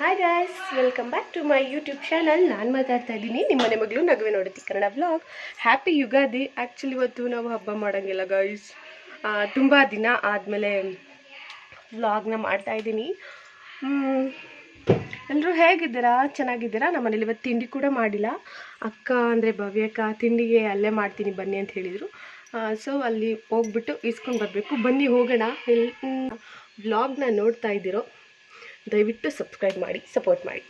Hi guys welcome back to my YouTube channel ನಾನು ಮಾತಾಡ್ತಾ ಇದ್ದೀನಿ. ನಿಮ್ಮ ಮನೆ ಮಗಳು ನಗುವೆ ನೋಡುತ್ತೆ Kannada blog happy Ugadi actually ಇವತ್ತು ನಾವು ಹಬ್ಬ ಮಾಡೋಂಗಿಲ್ಲ ಗಾಯ್ಸ್ ತುಂಬ ದಿನ ಆದಮೇಲೆ ವ್ಲಾಗ್ನ ಮಾಡ್ತಾ ಇದ್ದೀನಿ. ಎಲ್ಲರೂ ಹೇಗಿದ್ದೀರಾ? ಚೆನ್ನಾಗಿದ್ದೀರಾ? ನಮ್ಮ ಮನೇಲಿ ಇವತ್ತು ತಿಂಡಿ ಕೂಡ ಮಾಡಿಲ್ಲ. ಅಕ್ಕ ಅಂದರೆ ಭವ್ಯಕ್ಕ ತಿಂಡಿಗೆ ಅಲ್ಲೇ ಮಾಡ್ತೀನಿ, ಬನ್ನಿ ಅಂತ ಹೇಳಿದರು. ಸೊ ಅಲ್ಲಿ ಹೋಗ್ಬಿಟ್ಟು ಇಸ್ಕೊಂಡು ಬರಬೇಕು. ಬನ್ನಿ ಹೋಗೋಣ. ಎಲ್ ವ್ಲಾಗ್ನ ನೋಡ್ತಾ ಇದ್ದೀರೋ? ದಯವಿಟ್ಟು ಸಬ್ಸ್ಕ್ರೈಬ್ ಮಾಡಿ, ಸಪೋರ್ಟ್ ಮಾಡಿ.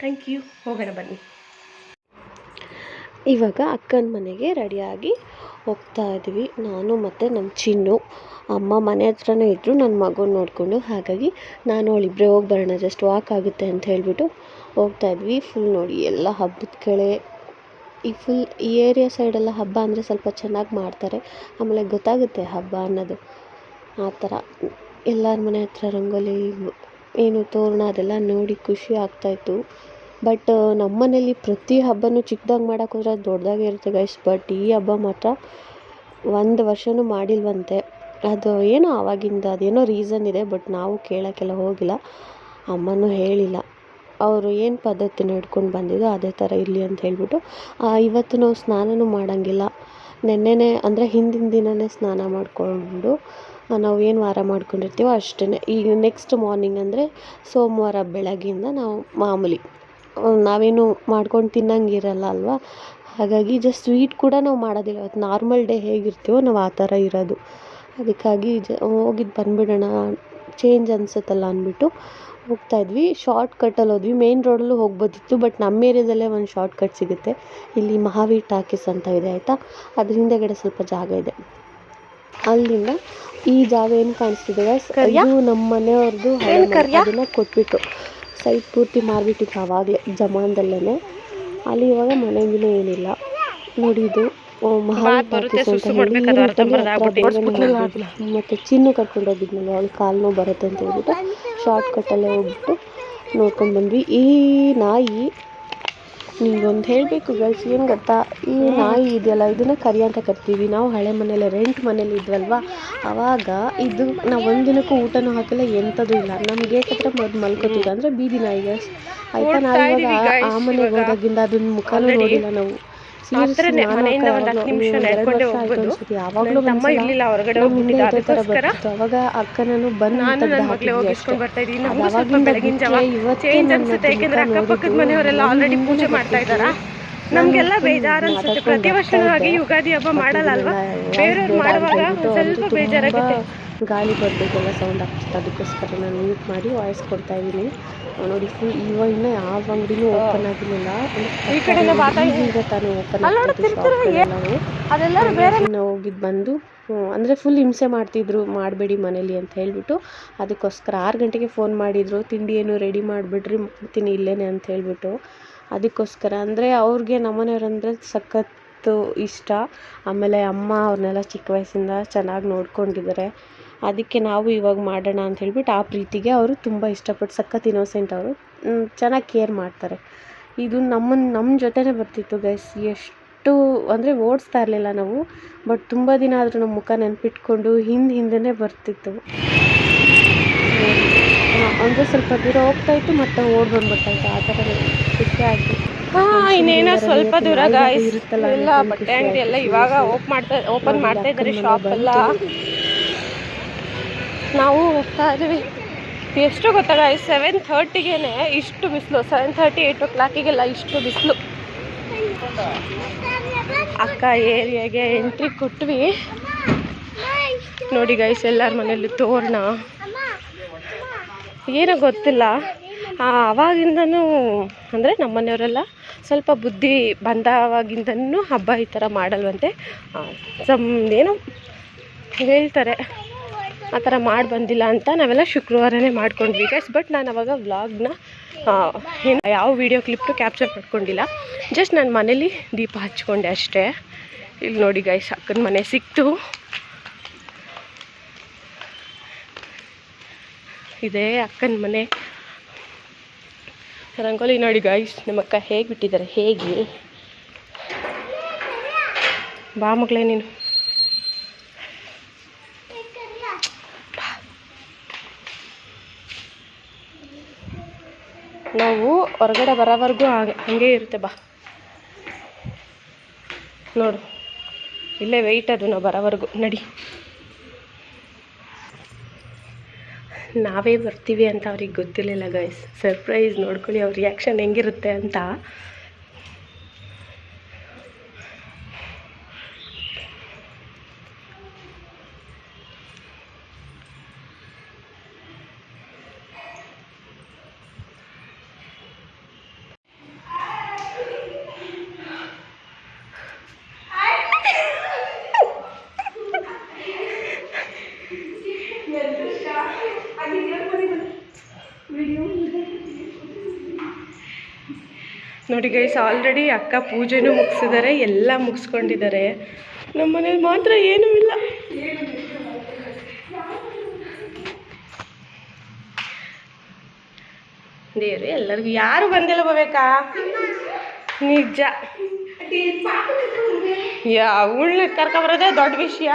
Thank you. ಹೋಗೋಣ ಬನ್ನಿ. ಇವಾಗ ಅಕ್ಕನ ಮನೆಗೆ ರೆಡಿಯಾಗಿ ಹೋಗ್ತಾ ಇದ್ವಿ ನಾನು ಮತ್ತು ನಮ್ಮ ಚಿನ್ನು. ಅಮ್ಮ ಮನೆ ಹತ್ರನೇ ಇದ್ದರು ನನ್ನ ಮಗನ ನೋಡಿಕೊಂಡು. ಹಾಗಾಗಿ ನಾನು ಅವಳಿಬ್ಬರೇ ಹೋಗಿ ಬರೋಣ ಜಸ್ಟ್ ವಾಕ್ ಆಗುತ್ತೆ ಅಂತ ಹೇಳಿಬಿಟ್ಟು ಹೋಗ್ತಾ ಇದ್ವಿ. ಫುಲ್ ನೋಡಿ, ಎಲ್ಲ ಹಬ್ಬದ ಕಡೆ ಈ ಫುಲ್ ಈ ಏರಿಯಾ ಸೈಡೆಲ್ಲ ಹಬ್ಬ ಅಂದರೆ ಸ್ವಲ್ಪ ಚೆನ್ನಾಗಿ ಮಾಡ್ತಾರೆ. ಆಮೇಲೆ ಗೊತ್ತಾಗುತ್ತೆ ಹಬ್ಬ ಅನ್ನೋದು. ಆ ಥರ. ಎಲ್ಲರ ಮನೆ ಹತ್ರ ರಂಗೋಲಿ ಏನು ತೋರಣ ಅದೆಲ್ಲ ನೋಡಿ ಖುಷಿ ಆಗ್ತಾಯಿತ್ತು ಬಟ್ ನಮ್ಮನೇಲಿ ಪ್ರತಿ ಹಬ್ಬನೂ ಚಿಕ್ಕದಾಗಿ ಮಾಡೋಕೆ ಹೋದರೆ ಅದು ದೊಡ್ಡದಾಗೇ ಇರುತ್ತೆ ಗೈಸ್ ಬಟ್ ಈ ಹಬ್ಬ ಮಾತ್ರ ಒಂದು ವರ್ಷವೂ ಮಾಡಿಲ್ವಂತೆ. ಅದು ಏನೋ ಆವಾಗಿಂದ ಅದೇನೋ ರೀಸನ್ ಇದೆ ಬಟ್ ನಾವು ಕೇಳೋಕ್ಕೆಲ್ಲ ಹೋಗಿಲ್ಲ. ಅಮ್ಮನೂ ಹೇಳಿಲ್ಲ. ಅವರು ಏನು ಪದ್ಧತಿ ನಡ್ಕೊಂಡು ಬಂದಿದ್ದೋ ಅದೇ ಥರ ಇರಲಿ ಅಂತ ಹೇಳಿಬಿಟ್ಟು ಇವತ್ತು ನಾವು ಸ್ನಾನನೂ ಮಾಡೋಂಗಿಲ್ಲ. ನೆನ್ನೆನೇ ಅಂದರೆ ಹಿಂದಿನ ದಿನವೇ ಸ್ನಾನ ಮಾಡಿಕೊಂಡು ನಾವು ಏನು ವಾರ ಮಾಡ್ಕೊಂಡಿರ್ತೀವೋ ಅಷ್ಟೇ ಈಗ ನೆಕ್ಸ್ಟ್ ಮಾರ್ನಿಂಗ್ ಅಂದರೆ ಸೋಮವಾರ ಬೆಳಗ್ಗೆಯಿಂದ ನಾವು ಮಾಮೂಲಿ ನಾವೇನು ಮಾಡ್ಕೊಂಡು ತಿನ್ನಂಗಿರಲ್ಲ ಅಲ್ವಾ? ಹಾಗಾಗಿ ಜಸ್ಟ್ ಸ್ವೀಟ್ ಕೂಡ ನಾವು ಮಾಡೋದಿಲ್ಲ. ಇವತ್ತು ನಾರ್ಮಲ್ ಡೇ ಹೇಗಿರ್ತೀವೋ ನಾವು ಆ ಥರ ಇರೋದು. ಅದಕ್ಕಾಗಿ ಜ ಹೋಗಿದ್ದು ಬಂದುಬಿಡೋಣ ಚೇಂಜ್ ಅನಿಸುತ್ತಲ್ಲ ಅಂದ್ಬಿಟ್ಟು ಹೋಗ್ತಾ ಇದ್ವಿ ಶಾರ್ಟ್ ಕಟ್ಟಲ್ಲಿ ಹೋದ್ವಿ ಮೇನ್ ರೋಡಲ್ಲೂ ಹೋಗ್ಬೋದಿತ್ತು ಬಟ್ ನಮ್ಮ ಏರಿಯಾದಲ್ಲೇ ಒಂದು ಶಾರ್ಟ್ ಕಟ್ ಸಿಗುತ್ತೆ. ಇಲ್ಲಿ ಮಹಾವೀರ್ ಟಾಕೀಸ್ ಅಂತ ಇದೆ ಆಯಿತಾ? ಅದ್ರ ಹಿಂದೆಗಡೆ ಸ್ವಲ್ಪ ಜಾಗ ಇದೆ. ಅಲ್ಲಿಂದ ಈ ಜಾಗ ಏನು ಕಾಣಿಸ್ತಿದೆ ಇದು ನಮ್ಮ ಮನೆಯವ್ರದ್ದು ಅದನ್ನು ಕೊಟ್ಬಿಟ್ಟು ಸೈಟ್ ಪೂರ್ತಿ ಮಾರ್ಬಿಟ್ಟಿದ್ರು ಆವಾಗಲೇ ಜಮಾನದಲ್ಲೇ ಅಲ್ಲಿ ಇವಾಗ ಮನೆಗಿನೇ ಏನಿಲ್ಲ. ನೋಡಿ ಮತ್ತೆ ಚಿನ್ನು ಕರ್ಕೊಂಡು ಹೋಗಿದ್ನಲ್ಲ ಅವಳು ಕಾಲು ನೋವು ಬರುತ್ತೆ ಅಂತ ಹೇಳ್ಬಿಟ್ಟು ಶಾರ್ಟ್ ಕಟ್ಟಲ್ಲೇ ಹೋಗ್ಬಿಟ್ಟು ನೋಡ್ಕೊಂಡು ಬಂದ್ವಿ. ಈ ನಾಯಿ ನಿಮ್ಗೊಂದು ಹೇಳಬೇಕು ಗರ್ಲ್ಸ್ ಏನು ಗೊತ್ತಾ? ಈ ನಾಯಿ ಇದೆಯಲ್ಲ ಇದನ್ನ ಕರಿ ಅಂತ ಕರಿತೀವಿ ನಾವು ಹಳೆ ಮನೇಲಿ ರೆಂಟ್ ಮನೇಲಿ ಇದ್ವಲ್ವಾ? ಅವಾಗ ಇದು ನಾವು ಒಂದಿನಕ್ಕೂ ದಿನಕ್ಕೂ ಊಟನೂ ಹಾಕಿಲ್ಲ ಎಂಥದ್ದು ಇಲ್ಲ. ನಮ್ಗೆ ಏಕತ್ರ ಮದ್ ಮೊದಲು ಮಲ್ಕೋತಿದ್ದ ಅಂದರೆ ಬೀದಿ ನಾಯಿ guys. ಆಯ್ತಾ? ನಾವು ಇವಾಗ ಆ ಮನೆಗೆ ಹೋದಾಗಿಂದ ಅದನ್ನ ಮುಖಾನೂ ನೋಡಿಲ್ಲ ನಾವು. ಹತ್ರನೇ ಮನೆಯಿಂದ ಒಂದು ಹತ್ತು ನಿಮಿಷ ನಡ್ಕೊಂಡೇ ಹೋಗ್ಬೋದು. ಯಾವಾಗಲೂ ತಮ್ಮ ಇರ್ಲಿಲ್ಲ ಹೊರಗಡೆ ಹೋಗ್ಬಿಟ್ಟಿದ್ದ ಅದಕ್ಕೋಸ್ಕರ. ಅವಾಗ ಅಕ್ಕನೂ ಬಂದು ನಾನು ನನ್ನ ಮಗಳೇ ಹೋಗಿ ಇಸ್ಕೊಂಡು ಬರ್ತಾ ಇದ್ದೀನಿ. ನಮಗೂ ಸ್ವಲ್ಪ ಬೆಳಗಿನ ಜಾವ ಚೇಂಜ್ ಅನ್ಸುತ್ತೆ. ಯಾಕೆಂದ್ರೆ ಅಕ್ಕಪಕ್ಕದ ಮನೆಯವರೆಲ್ಲ ಆಲ್ರೆಡಿ ಪೂಜೆ ಮಾಡ್ತಾ ಇದ್ದಾರಾ? ನಮಗೆಲ್ಲ ಬೇಜಾರು ಅನ್ಸುತ್ತೆ. ಪ್ರತಿ ವರ್ಷನೂ ಹಾಗೆ ಯುಗಾದಿ ಹಬ್ಬ ಮಾಡಲ್ಲ ಅಲ್ವಾ? ಬೇರೆಯವ್ರು ಮಾಡುವಾಗ ಸ್ವಲ್ಪ ಬೇಜಾರಾಗುತ್ತೆ. ಗಾಳಿ ಬರಬೇಕೆಲ್ಲ ಸೌಂಡ್ ಆಗ್ತಿತ್ತು. ಅದಕ್ಕೋಸ್ಕರ ನಾನು ಮ್ಯೂಟ್ ಮಾಡಿ ವಾಯ್ಸ್ ಕೊಡ್ತಾ ಇದ್ದೀನಿ. ನೋಡಿ ಫುಲ್ ಇವಾಗ ಇನ್ನೂ ಯಾವ ಅಂಗಡಿನೂ ಓಪನ್ ಆಗಿರಲಿಲ್ಲ. ಈಗ ತಾನೇ ಓಪನ್ ನಾವು. ಹೋಗಿದ್ದು ಬಂದು ಅಂದರೆ ಫುಲ್ ಹಿಂಸೆ ಮಾಡ್ತಿದ್ರು ಮಾಡಬೇಡಿ ಮನೇಲಿ ಅಂತ ಹೇಳಿಬಿಟ್ಟು. ಅದಕ್ಕೋಸ್ಕರ ಆರು ಗಂಟೆಗೆ ಫೋನ್ ಮಾಡಿದರು. ತಿಂಡಿ ಏನು ರೆಡಿ ಮಾಡಿಬಿಡ್ರಿ ಮಾಡ್ತೀನಿ ಇಲ್ಲೇನೆ ಅಂತ ಹೇಳಿಬಿಟ್ಟು. ಅದಕ್ಕೋಸ್ಕರ ಅಂದರೆ ಅವ್ರಿಗೆ ನಮ್ಮನೆಯವ್ರಂದರೆ ಸಖತ್ತು ಇಷ್ಟ. ಆಮೇಲೆ ಅಮ್ಮ ಅವ್ರನ್ನೆಲ್ಲ ಚಿಕ್ಕ ವಯಸ್ಸಿಂದ ಚೆನ್ನಾಗಿ ನೋಡ್ಕೊಂಡಿದ್ದಾರೆ. ಅದಕ್ಕೆ ನಾವು ಇವಾಗ ಮಾಡೋಣ ಅಂತ ಹೇಳ್ಬಿಟ್ಟು ಆ ಪ್ರೀತಿಗೆ ಅವರು ತುಂಬ ಇಷ್ಟಪಟ್ಟು ಸಖತ್ ಇನ್ನೋಸೆಂಟ್ ಅವರು ಚೆನ್ನಾಗಿ ಕೇರ್ ಮಾಡ್ತಾರೆ. ಇದು ನಮ್ಮನ್ನು ನಮ್ಮ ಜೊತೆನೇ ಬರ್ತಿತ್ತು ಗೈಸ್ ಎಷ್ಟು ಅಂದರೆ ಓಡಿಸ್ತಾ ಇರಲಿಲ್ಲ ನಾವು ಬಟ್ ತುಂಬ ದಿನ ಆದರೂ ನಮ್ಮ ಮುಖ ನೆನ್ಪಿಟ್ಕೊಂಡು ಹಿಂದೆ ಹಿಂದೆನೇ ಬರ್ತಿತ್ತು. ಅಂದರೆ ಸ್ವಲ್ಪ ದೂರ ಹೋಗ್ತಾ ಇತ್ತು ಮತ್ತೆ ಓಡ್ ಬಂದ್ಬಿಡ್ತಾಯಿತ್ತು ಆ ಥರ ಖುಷಿ ಆಯಿತು. ಇನ್ನೇನೋ ಸ್ವಲ್ಪ ದೂರ ಗಾಯ್ಸ್ ಇರುತ್ತಲ್ಲ ಎಲ್ಲ ಬಟ್ಟೆ ಅಂಗಡಿ ಎಲ್ಲ ಇವಾಗ ಓಪನ್ ಮಾಡ್ತಾ ಓಪನ್ ಮಾಡ್ತಾ ಇದ್ದಾರೆ ಶಾಪ್ ಎಲ್ಲ. ನಾವು ಹೋಗ್ತಾ ಇದೀವಿ ಎಷ್ಟು ಗೊತ್ತಾ ಗಾಯ್ಸ್ ಸೆವೆನ್ ಥರ್ಟಿಗೆನೆ ಇಷ್ಟು ಬಿಸಿಲು. ಸೆವೆನ್ ಥರ್ಟಿ ಏಯ್ಟ್ ಓ ಕ್ಲಾಕಿಗೆಲ್ಲ ಇಷ್ಟು ಬಿಸಿಲು. ಅಕ್ಕ ಏರಿಯಾಗೆ ಎಂಟ್ರಿ ಕೊಟ್ವಿ. ನೋಡಿ ಗೈಸ್ ಎಲ್ಲರ ಮನೇಲಿ ತೋರಣ. ಏನೋ ಗೊತ್ತಿಲ್ಲ. ಆವಾಗಿಂದನೂ ಅಂದರೆ ನಮ್ಮನೆಯವರೆಲ್ಲ ಸ್ವಲ್ಪ ಬುದ್ಧಿ ಬಂದವಾಗಿಂದನೂ ಹಬ್ಬ ಈ ಥರ ಮಾಡಲ್ವಂತೆ. ಸಮ್ ಏನು ಹೇಳ್ತಾರೆ. ಆ ಥರ ಮಾಡಿ ಬಂದಿಲ್ಲ ಅಂತ ನಾವೆಲ್ಲ ಶುಕ್ರವಾರನೇ ಮಾಡ್ಕೊಂಡ್ವಿ ಗೈಸ್ ಬಟ್ ನಾನು ಅವಾಗ ವ್ಲಾಗ್ನ ಏನು ಯಾವ ವಿಡಿಯೋ ಕ್ಲಿಪ್ಪು ಕ್ಯಾಪ್ಚರ್ ಮಾಡ್ಕೊಂಡಿಲ್ಲ. ಜಸ್ಟ್ ನಾನು ಮನೇಲಿ ದೀಪ ಹಚ್ಕೊಂಡೆ ಅಷ್ಟೇ. ಇಲ್ಲಿ ನೋಡಿ ಗೈಸ್ ಅಕ್ಕನ ಮನೆ ಸಿಕ್ತು. ಇದೇ ಅಕ್ಕನ ಮನೆ. ರಂಗೋಲಿ ನೋಡಿ ಗೈಸ್ ನಮ್ಮ ಅಕ್ಕ ಹೇಗೆ ಬಿಟ್ಟಿದ್ದಾರೆ? ಹೇಗೆ? ಬಾ ಮಗಳೇ ನೀನು. ನಾವು ಹೊರಗಡೆ ಬರೋವರೆಗೂ ಹಾಗೆ ಇರುತ್ತೆ, ಬಾ. ನೋಡು. ಇಲ್ಲೇ ವೆಯ್ಟ್ ಅದು ನಾವು ಬರೋವರೆಗೂ. ನಡಿ. ನಾವೇ ಬರ್ತೀವಿ ಅಂತ ಅವ್ರಿಗೆ ಗೊತ್ತಿರಲಿಲ್ಲ ಗೈಸ್ ಸರ್ಪ್ರೈಸ್ ನೋಡ್ಕೊಳ್ಳಿ, ಅವ್ರ ರಿಯಾಕ್ಷನ್ ಹೆಂಗಿರುತ್ತೆ ಅಂತ. ನೋಡಿ ಗೈಸ್ ಆಲ್ರೆಡಿ ಅಕ್ಕ ಪೂಜೆನೂ ಮುಗಿಸಿದ್ದಾರೆ ಎಲ್ಲ ಮುಗಿಸ್ಕೊಂಡಿದ್ದಾರೆ ನಮ್ಮ ಮನೇಲಿ ಮಾತ್ರ ಏನೂ ಇಲ್ಲ. ದೇವ್ರಿ, ಎಲ್ಲರಿಗೂ ಯಾರು ಬಂದಿಲ್ಲ ಬಬೇಕಾ ನಿಜ. ಅವಳನ್ನ ಕರ್ಕೊಂಬರೋದೇ ದೊಡ್ಡ ವಿಷಯ.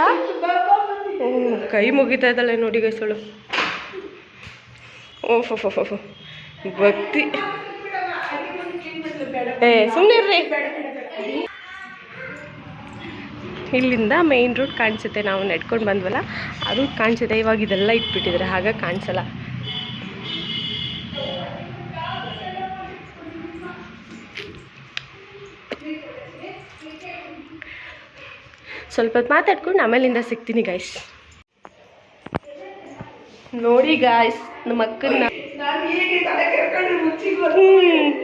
ಕೈ ಮುಗಿತಾ ಇದ್ದಾಳೆ ನೋಡಿ ಗೈಸಳು ಓಹೋ, ಭಕ್ತಿ. ಏ ಸುಮ್ಮನೆ ಇಲ್ಲಿಂದ ಮೇಯ್ನ್ ರೂಟ್ ಕಾಣಿಸುತ್ತೆ. ನಾವು ನೆಡ್ಕೊಂಡು ಬಂದ್ವಲ್ಲ ಅದು ಕಾಣಿಸುತ್ತೆ. ಇವಾಗ ಇದೆಲ್ಲ ಇಟ್ಬಿಟ್ಟಿದ್ರೆ ಹಾಗೆ ಕಾಣಿಸಲ್ಲ. ಸ್ವಲ್ಪ ಮಾತಾಡ್ಕೊಂಡು ಆಮೇಲಿಂದ ಸಿಗ್ತೀನಿ ಗಾಯ್ಸ್ ನೋಡಿ ಗಾಯ್ಸ್ ನಮ್ಮ ಅಕ್ಕನ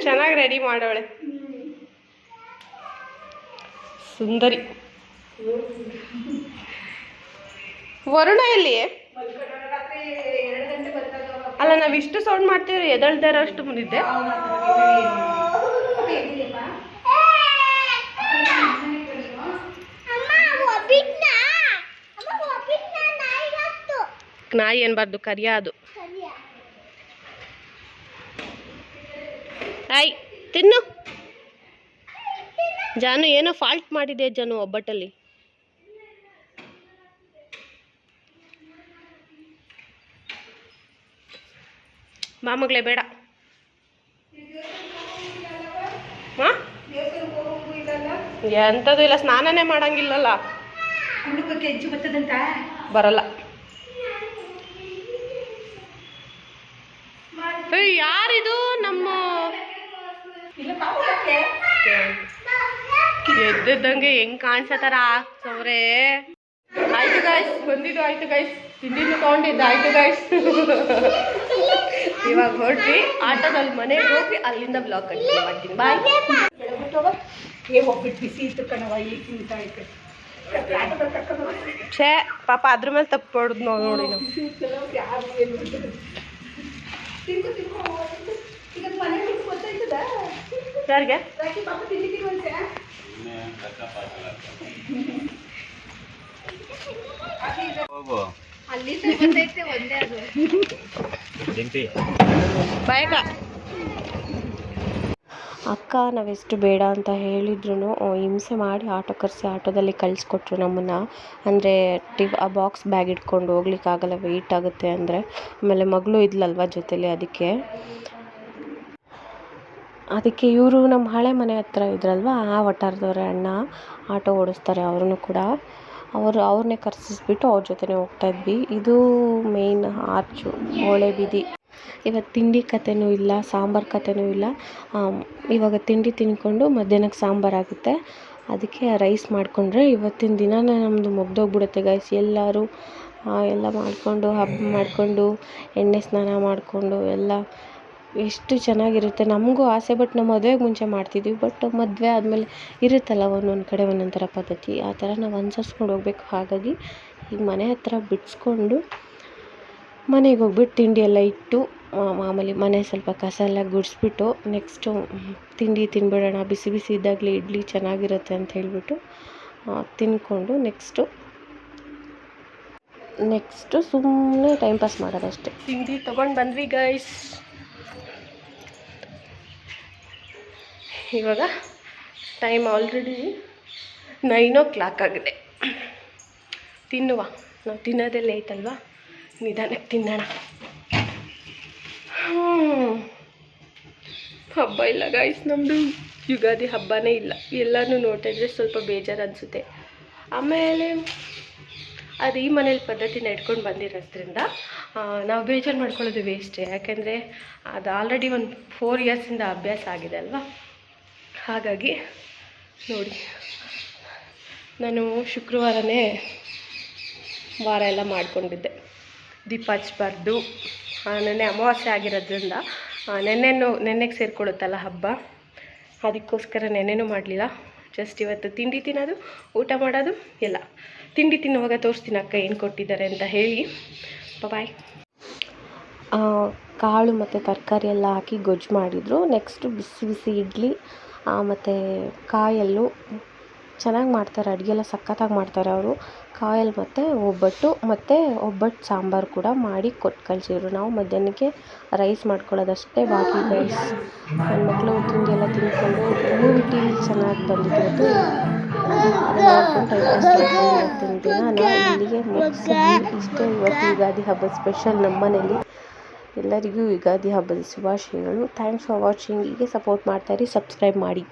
ಚೆನ್ನಾಗಿ ರೆಡಿ ಮಾಡವಳೆ ಸುಂದರಿ. ವರುಣ ಎಲ್ಲಿ ಅಲ್ಲ ನಾವು ಇಷ್ಟು ಸೌಂಡ್ ಮಾಡ್ತೀವಿ ಎದಳ್ದಾರಷ್ಟು ಇರೋ ಅಷ್ಟು ಮುಂದಿದ್ದೆ ನಾಯಿ ಅನ್ಬಾರ್ದು ಕರಿಯ ಅದು. ಆಯ್ ತಿನ್ನು. ಜಾನು ಏನೋ ಫಾಲ್ಟ್ ಮಾಡಿದೆ ಜಾನು ಒಬ್ಬಟ್ಟಲ್ಲಿ. ಮಾಮಗಳೇ ಬೇಡ. ಹಾಂ? ಎಂಥದ್ದು ಇಲ್ಲ ಸ್ನಾನನೇ ಮಾಡಂಗಿಲ್ಲಲ್ಲ. ಬರಲ್ಲ. ಎದ್ದಿದ್ದಂಗೆ ಹೆಂಗ್ ಕಾಣಿಸತಾರ ಸವ್ರೆ ಆಯ್ತು ಗಾಯ್ಸ್ ಬಂದಿದ್ದು ಆಯ್ತು ಗಾಯ್ಸ್ ತಿಂಡಿ ತಗೊಂಡಿದ್ದು ಆಯ್ತು ಗಾಯ್ಸ್ ಇವಾಗ ಹೊರಟ್ವಿ ಆಟೋದಲ್ಲಿ ಮನೆಗೆ ಹೋಗಿ ಅಲ್ಲಿಂದ ಬ್ಲಾಕ್ ಕಟ್ಟಿ ಮಾಡ್ತೀನಿ. ಬಾಯ್ ಛೇ ಪಾಪ ಅದ್ರ ಮೇಲೆ ತಪ್ಪು ಹೊಡೆದ್ ನಾವು ನೋಡಿ ನಾವು. ಯಾರಿಗೆ? ಅಕ್ಕ ನಾವೆಷ್ಟು ಬೇಡ ಅಂತ ಹೇಳಿದ್ರು ಹಿಂಸೆ ಮಾಡಿ ಆಟೋ ಕರೆಸಿ ಆಟೋದಲ್ಲಿ ಕಳಿಸ್ಕೊಟ್ರು ನಮ್ಮನ್ನು. ಅಂದರೆ ಟಿವ್ ಆ ಬಾಕ್ಸ್ ಬ್ಯಾಗ್ ಇಟ್ಕೊಂಡು ಹೋಗ್ಲಿಕ್ಕಾಗಲ್ಲ ವೆಯ್ಟ್ ಆಗುತ್ತೆ ಅಂದರೆ. ಆಮೇಲೆ ಮಗಳು ಇದ್ಲಲ್ವಾ ಜೊತೇಲಿ ಅದಕ್ಕೆ. ಅದಕ್ಕೆ ಇವರು ನಮ್ಮ ಹಳೆ ಮನೆ ಹತ್ರ ಇದ್ದರಲ್ವಾ ಆ ವಠಾರದವ್ರೆ ಅಣ್ಣ ಆಟೋ ಓಡಿಸ್ತಾರೆ ಅವ್ರೂ ಕೂಡ. ಅವರು, ಅವ್ರನ್ನೇ ಕರೆಸಿಸ್ಬಿಟ್ಟು ಅವ್ರ ಜೊತೆನೇ ಹೋಗ್ತಾ ಇದ್ವಿ. ಇದು ಮೇಯ್ನ್ ಆರ್ಚು ಹೊಳೆ ಬೀದಿ ಇವತ್ತು ತಿಂಡಿ ಕಥೆನೂ ಇಲ್ಲ, ಸಾಂಬಾರು ಕಥೆನೂ ಇಲ್ಲ. ಇವಾಗ ತಿಂಡಿ ತಿನ್ಕೊಂಡು ಮಧ್ಯಾಹ್ನಕ್ಕೆ ಸಾಂಬಾರು ಆಗುತ್ತೆ. ಅದಕ್ಕೆ ರೈಸ್ ಮಾಡಿಕೊಂಡ್ರೆ ಇವತ್ತಿನ ದಿನನೇ ನಮ್ಮದು ಮುಗ್ದೋಗ್ಬಿಡುತ್ತೆ ಗೈಸ್ ಎಲ್ಲರೂ ಎಲ್ಲ ಮಾಡಿಕೊಂಡು, ಹಬ್ಬ ಮಾಡಿಕೊಂಡು, ಎಣ್ಣೆ ಸ್ನಾನ ಮಾಡಿಕೊಂಡು, ಎಲ್ಲ ಎಷ್ಟು ಚೆನ್ನಾಗಿರುತ್ತೆ. ನಮಗೂ ಆಸೆ, ಬಟ್ ನಾವು ಮದುವೆಗೆ ಮುಂಚೆ ಮಾಡ್ತಿದ್ವಿ. ಬಟ್ ಮದುವೆ ಆದಮೇಲೆ ಇರುತ್ತಲ್ಲ ಒಂದೊಂದು ಕಡೆ ಒಂದೊಂದು ಥರ ಪದ್ಧತಿ. ಆ ಥರ ನಾವು ಅನುಸರಿಸ್ಕೊಂಡು ಹೋಗ್ಬೇಕು. ಹಾಗಾಗಿ ಈಗ ಮನೆ ಹತ್ರ ಬಿಡಿಸ್ಕೊಂಡು ಮನೆಗೆ ಹೋಗ್ಬಿಟ್ಟು ತಿಂಡಿ ಎಲ್ಲ ಇಟ್ಟು ಮಾಮೂಲಿ ಮನೆ ಸ್ವಲ್ಪ ಕಸ ಎಲ್ಲ ಗುಡಿಸ್ಬಿಟ್ಟು ನೆಕ್ಸ್ಟು ತಿಂಡಿ ತಿನ್ಬಿಡೋಣ. ಬಿಸಿ ಬಿಸಿ ಇದ್ದಾಗಲೇ ಇಡ್ಲಿ ಚೆನ್ನಾಗಿರುತ್ತೆ ಅಂತ ಹೇಳಿಬಿಟ್ಟು ತಿನ್ಕೊಂಡು ನೆಕ್ಸ್ಟು ನೆಕ್ಸ್ಟು ಸುಮ್ಮನೆ ಟೈಮ್ ಪಾಸ್ ಮಾಡೋದಷ್ಟೇ. ತಿಂಡಿ ತೊಗೊಂಡು ಬಂದ್ವಿ ಗೈಸ್ ಇವಾಗ time already nine o'clock ಆಗಿದೆ. ತಿನ್ನುವ. ನಾವು ತಿನ್ನೋದೇ ಲೇಟ್ ನಿಧಾನಕ್ಕೆ ತಿನ್ನೋಣ. ಹಬ್ಬ ಇಲ್ಲ ಗಾಯ್ಸ್ ನಮ್ಮದು ಯುಗಾದಿ ಹಬ್ಬನೇ ಇಲ್ಲ. ಎಲ್ಲನೂ ನೋಡ್ತಾಯಿದ್ರೆ ಸ್ವಲ್ಪ ಬೇಜಾರು ಅನಿಸುತ್ತೆ. ಆಮೇಲೆ ಅದು ಈ ಮನೇಲಿ ಪದ್ಧತಿ ಇಟ್ಕೊಂಡು ಬಂದಿರೋದ್ರಿಂದ ನಾವು ಬೇಜಾರು ಮಾಡ್ಕೊಳ್ಳೋದು ವೇಸ್ಟೇ ಯಾಕೆಂದರೆ ಅದು ಆಲ್ರೆಡಿ ಒಂದು ಫೋರ್ ಇಯರ್ಸಿಂದ ಅಭ್ಯಾಸ ಆಗಿದೆ ಅಲ್ವಾ? ಹಾಗಾಗಿ ನೋಡಿ, ನಾನು ಶುಕ್ರವಾರನೇ ವಾರ ಎಲ್ಲ ಮಾಡಿಕೊಂಡಿದ್ದೆ. ದೀಪ ಹಚ್ಬಾರ್ದು ನೆನ್ನೆ ಅಮಾವಾಸ್ಯೆ ಆಗಿರೋದ್ರಿಂದ ನೆನ್ನೆನೂ, ನೆನ್ನೆಗೆ ಸೇರಿಕೊಳ್ಳುತ್ತಲ್ಲ ಹಬ್ಬ. ಅದಕ್ಕೋಸ್ಕರ ನೆನ್ನೆನೂ ಮಾಡಲಿಲ್ಲ. ಜಸ್ಟ್ ಇವತ್ತು ತಿಂಡಿ ತಿನ್ನೋದು, ಊಟ ಮಾಡೋದು, ಎಲ್ಲ. ತಿಂಡಿ ತಿನ್ನುವಾಗ ತೋರಿಸ್ತೀನಿ ಅಕ್ಕ ಏನು ಕೊಟ್ಟಿದ್ದಾರೆ ಅಂತ ಹೇಳಿ. ಬಾಯ್ ಕಾಳು ಮತ್ತು ತರಕಾರಿ ಎಲ್ಲ ಹಾಕಿ ಗೊಜ್ಜು ಮಾಡಿದರು. ನೆಕ್ಸ್ಟು ಬಿಸಿ ಬಿಸಿ ಇಡ್ಲಿ ಮತ್ತು ಕಾಯಲ್ಲು ಚೆನ್ನಾಗಿ ಮಾಡ್ತಾರೆ ಅಡುಗೆ ಎಲ್ಲ ಸಖತ್ತಾಗಿ ಮಾಡ್ತಾರೆ ಅವರು. ಕಾಯಲ್ಲಿ ಮತ್ತು ಒಬ್ಬಟ್ಟು ಮತ್ತು ಒಬ್ಬಟ್ಟು ಸಾಂಬಾರು ಕೂಡ ಮಾಡಿ ಕೊಟ್ಟು ಕಳಿಸಿದ್ರು. ನಾವು ಮಧ್ಯಾಹ್ನಕ್ಕೆ ರೈಸ್ ಮಾಡ್ಕೊಳ್ಳೋದಷ್ಟೇ ಬಾಕಿ ರೈಸ್ ನನ್ನ ಮಕ್ಕಳು ತಿಂಡಿ ಎಲ್ಲ ತಿಂದ್ಕೊಂಡು ಮೂವಿ ಟಿ ಚೆನ್ನಾಗಿ ಬಂದಿತ್ತು ಇವತ್ತು. ದಿನ ಇಲ್ಲಿಗೆ ಮುಗಿಸಿದ್ವಿ. ಇಷ್ಟೇ ಇವತ್ತು ಯುಗಾದಿ ಹಬ್ಬದ ಸ್ಪೆಷಲ್ ನಮ್ಮ ಮನೇಲಿ ಎಲ್ಲರಿಗೂ ಯುಗಾದಿ ಹಬ್ಬದ ಶುಭಾಶಯಗಳು. ಥ್ಯಾಂಕ್ಸ್ ಫಾರ್ ವಾಚಿಂಗ್ ಹೀಗೆ ಸಪೋರ್ಟ್ ಮಾಡ್ತಾಯಿರಿ ಸಬ್ಸ್ಕ್ರೈಬ್ ಮಾಡಿ.